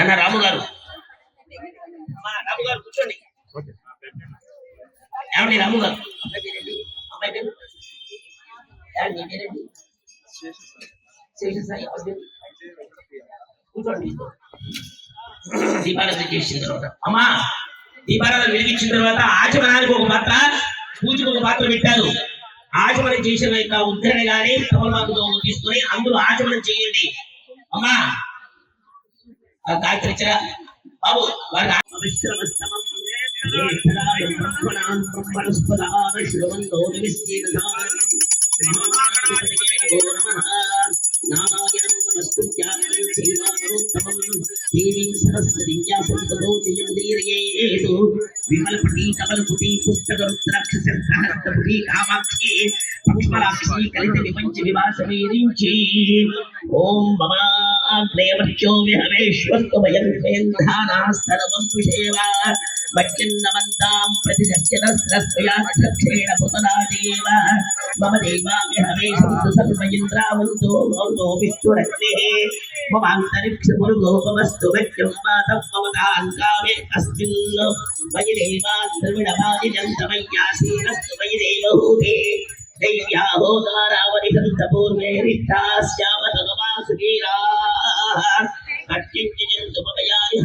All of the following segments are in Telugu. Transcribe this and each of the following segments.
అన్న రాము గారు. అమ్మా, రాము గారు కూర్చోండి. ఏమండి రాము గారు? కూర్చోండి. దీపారాధన చేసిన తర్వాత. అమ్మా దీపారాధన వెలిగించిన తర్వాత ఆచమనానికి ఒక పాత్ర పూజకు ఒక పాత్ర పెట్టారు. ఆచమనం చేసిన యొక్క ఉద్ధరణ గాని తమలపాకుతో తీసుకొని అందులో ఆచమనం చేయండి. అమ్మా గాయత్రి ఇచ్చరా బాబు వారి అవిశ్రమస్తమం నేత్రాయం బ్రహ్మణాం బ్రహ్మణస్పదాన శ్రవంతో నివిశ్చేదసారం నారాయణం నమస్కృత్యాయం శ్రీమానరోత్తమం దేవీం సరస్వతీం వ్యాసం తదో జయముదీరయేతు విమలపటి కమలపుటి పుస్తక రుద్రాక్ష సహస్రపుటి కామాక్షి పక్ష్మలాక్షి కలిత విపంచ వివాస వీరించి ఓం మమాగ్నేవర్చో విహవేశ్వస్తు వయం ధానాస్తరవం పుషేవా మజ్జన్నమంతాం ప్రతిదక్షిణస్రస్వయాక్షేణ పుతరాదేవ మమ దేవా విహవేశంతు సర్వ మౌతో విష్ణురగ్నిః. మమాంతరిక్ష గురుగోపమస్తు మధ్యం మాతం మమతాంకామే అస్మిన్ మయి దేవా మయి దేవహూతే. దైవ్యాహోదారావనికంతపూర్వే రిక్తాస్యావతగమాసుగీరా అత్యంజంతు మమయాని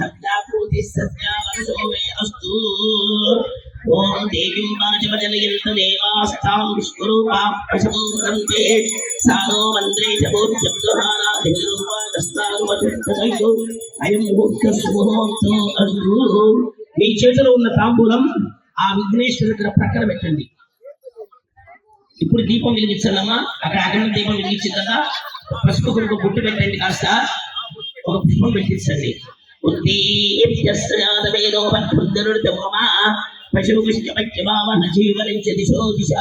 అస్తు ఓం దేవీం వాచమజనయంత విశ్వరూపా సారో మంత్రే చ అయం ముహూర్త సుముహూర్తో అస్తు మీ చేతిలో ఉన్న తాంబూలం ఆ విఘ్నేశ్వరుడి దగ్గర ప్రక్కన పెట్టండి. ఇప్పుడు దీపం వెలిగించాలమ్మా. అక్కడ అగ్ని దీపం వెలిగించిన కదా పసుపు కొరకు గుట్టు పెట్టండి కాస్త. ఒక పుష్పం పెట్టించండి. జీవనించ దిశో దిశ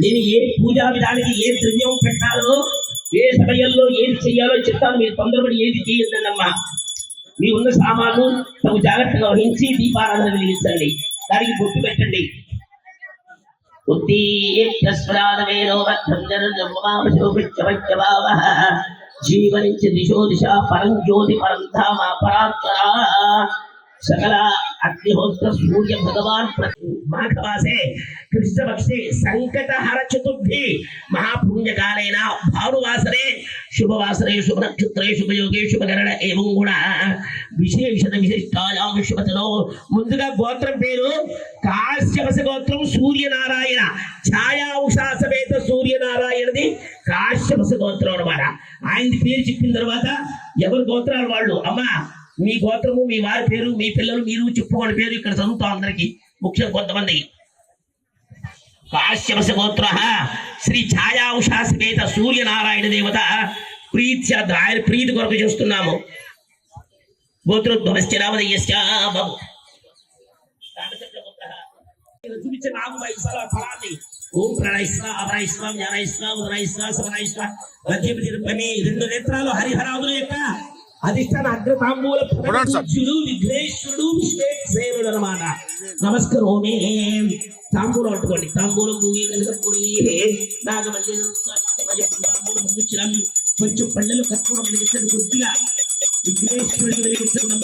నేను ఏ పూజా విధానికి ఏ ద్రవ్యం పెట్టాలో ఏ సమయంలో ఏది చెయ్యాలో చెప్తాను. మీరు తొందరపడి ఏది చేయొద్దన్నమ్మా. మీ ఉన్న సామాను తగు జాగ్రత్తగా వహించి దీపారాధన వెలిగించండి. దానికి బొట్టు పెట్టండి జీవనించ దిశో దిశ పరం జ్యోతి పరం ధామ పరాత్పరా సకల అగ్నిహోత్ర సూర్య భగవాన్ ప్రతి మాఘమాసే కృష్ణపక్షే సంకటహర చతుర్థి మహాపుణ్యకాలైన భానువాసరే శుభవాసరే శుభ నక్షత్రే శుభయోగే శుభగరణ ఏవం కూడా విశేషత విశిష్టాయాం విశ్వతలో ముందుగా గోత్రం పేరు కాశ్యపస గోత్రం సూర్యనారాయణ. ఛాయా ఉషా సమేత సూర్యనారాయణది కాశ్యపస గోత్రం అనమాట ఆయన పేరు చెప్పిన తర్వాత ఎవరి గోత్రాలు వాళ్ళు? అమ్మా మీ గోత్రము మీ వారి పేరు మీ పిల్లలు మీరు చెప్పుకోని పేరు ఇక్కడ చదువుతాం అందరికి ముఖ్యం కొంతమంది కాశ్యపస గోత్ర శ్రీ ఛాయా ఉషా సమేత సూర్యనారాయణ దేవత ప్రీత్య ఆయన ప్రీతి కొరకు చూస్తున్నాము. గోత్రోద్భవశ్చ రామదయ్యశ్చ బాబు చూపించే నాలుగు వైశాల ఫలాన్ని ఓం ప్రణయిస్వ అపనయిస్వ జ్ఞానయిస్వ ఉదనయిస్వ మధ్యపతి రెండు నేత్రాలు హరిహరాదుల యొక్క అధిష్టాన అగ్రతాంబూల విఘ్నేశ్వరుడు విశ్వేశ్వరుడు అనమాట నమస్కరోమే. తాంబూలం పట్టుకోండి. తాంబూలం ముగించడం కొంచెం పళ్ళలు కట్టుకోవడం వెలిగించండి కొద్దిగా విఘ్నేశ్వరుడు వెలిగించడం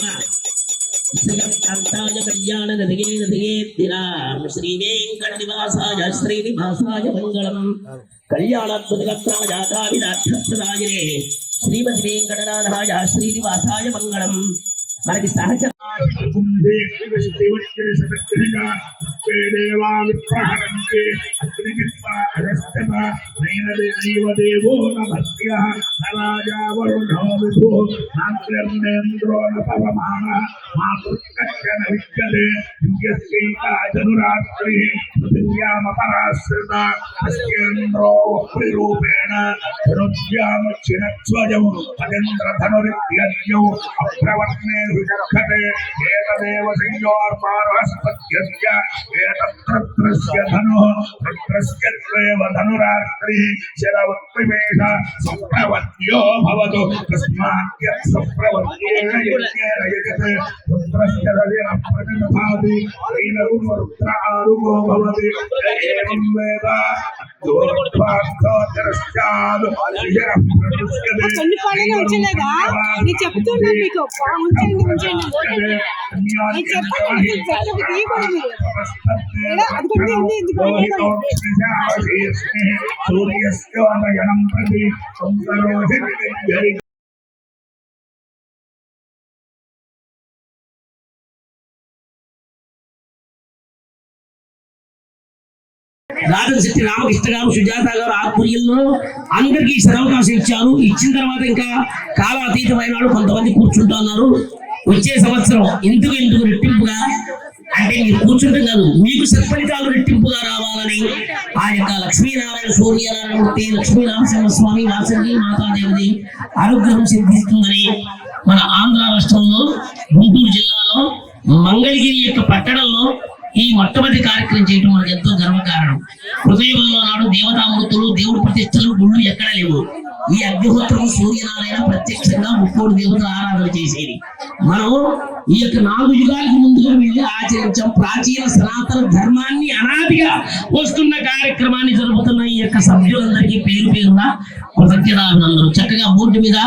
కాంతాయ కళ్యాణ గదిగే గదిగే తిరాం శ్రీ వెంకట నివాసాయ శ్రీనివాసాయ మంగళం కళ్యాణాత్మకాయ శ్రీమతి వెంకటనాథాయ శ్రీనివాసాయ మంగళం. మనకి సహచ దేవో నమస్య. రాజా వరుణో విభు నాంద్రేంద్రో నపవమాన మాతృకర్షణ విద్యతే దివ్యశ్రీకాజనురాత్రి. పృథివ్యామపరాశ్రిత అస్యేంద్రో వక్రిరూపేణ. అప్రవర్ణే ఏతదేవ ధనురాత్రి శరవత్రివేష సంప్రవత్యో భవతు తస్మాద్య సంప్రవత్యేన యజ్ఞేన యజతే రవిర ప్రతిదధాతి తైన రుద్ర ఆరుగో భవతి. ఏవం వేద దూర్ధ్వార్థోత్తరస్యాద్ కొన్ని ఉంచలేదా నేను మీకు ఉంచండి ఉంచండి నేను చెప్పండి తీయకూడదు ప్రతి రాజన్ శక్తి రామకృష్ణ గారు సుజాత గారు ఆధ్వర్యంలో అందరికీ సదవకాశం ఇచ్చారు. ఇచ్చిన తర్వాత ఇంకా కాల అతీతమైన వాళ్ళు కొంతమంది కూర్చుంటున్నారు వచ్చే సంవత్సరం ఎందుకు ఎందుకు రెట్టింపుగా? అంటే మీరు కూర్చుంటాం కాదు మీకు సత్ఫలితాలు రెట్టింపుగా రావాలని ఆ యొక్క లక్ష్మీనారాయణ సూర్యనారాయణమూర్తి లక్ష్మీనరసింహ స్వామి వాసంగి మాతాదేవిది అనుగ్రహం సిద్ధిస్తుందని మన ఆంధ్ర రాష్ట్రంలో గుంటూరు జిల్లాలో మంగళగిరి యొక్క పట్టణంలో ఈ మొట్టమొదటి కార్యక్రమం చేయడం మనకు ఎంతో గర్వకారణం. హృదయంలో నాడు దేవతామూర్తులు దేవుడు ప్రతిష్టలు గుళ్ళు ఎక్కడ లేవు. ఈ అగ్నిహోత్రం సూర్యనారాయణ ప్రత్యక్షంగా ముక్కోడు దేవతలు ఆరాధన చేసేది. మనం ఈ యొక్క నాలుగు యుగాలకు ముందుగా వెళ్ళి ఆచరించాం. ప్రాచీన సనాతన ధర్మాన్ని అనాదిగా వస్తున్న కార్యక్రమాన్ని జరుపుతున్న ఈ యొక్క సభ్యులందరికీ పేరు పేరున కృతజ్ఞతాభినందనలు. చక్కగా బోర్డు మీద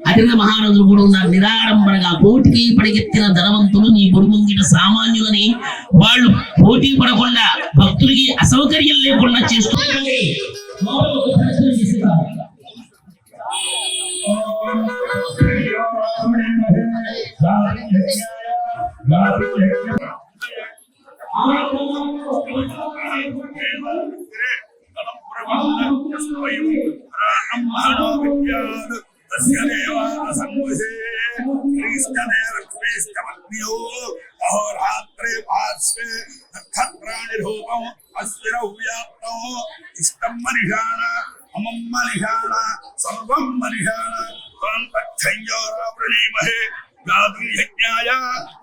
అఖిల మహారాజులు కూడా ఉన్నారు. నిరాడంబరగా కోటికి పడిగెత్తిన ధనవంతులు నీ గురుముంగిట సామాన్యులని వాళ్ళు పోటీ పడకుండా భక్తులకి అసౌకర్యం లేకుండా చేస్తుంది పార్శ్వే నక్షత్రాణిరూపం అస్మిరౌ వ్యాప్తం ఇష్టం మనిషాణ అమం మనిషాణ సర్వం మనిషాణ. త్వం తక్షయ్యోరావృణీమహే గాతుం యజ్ఞాయ.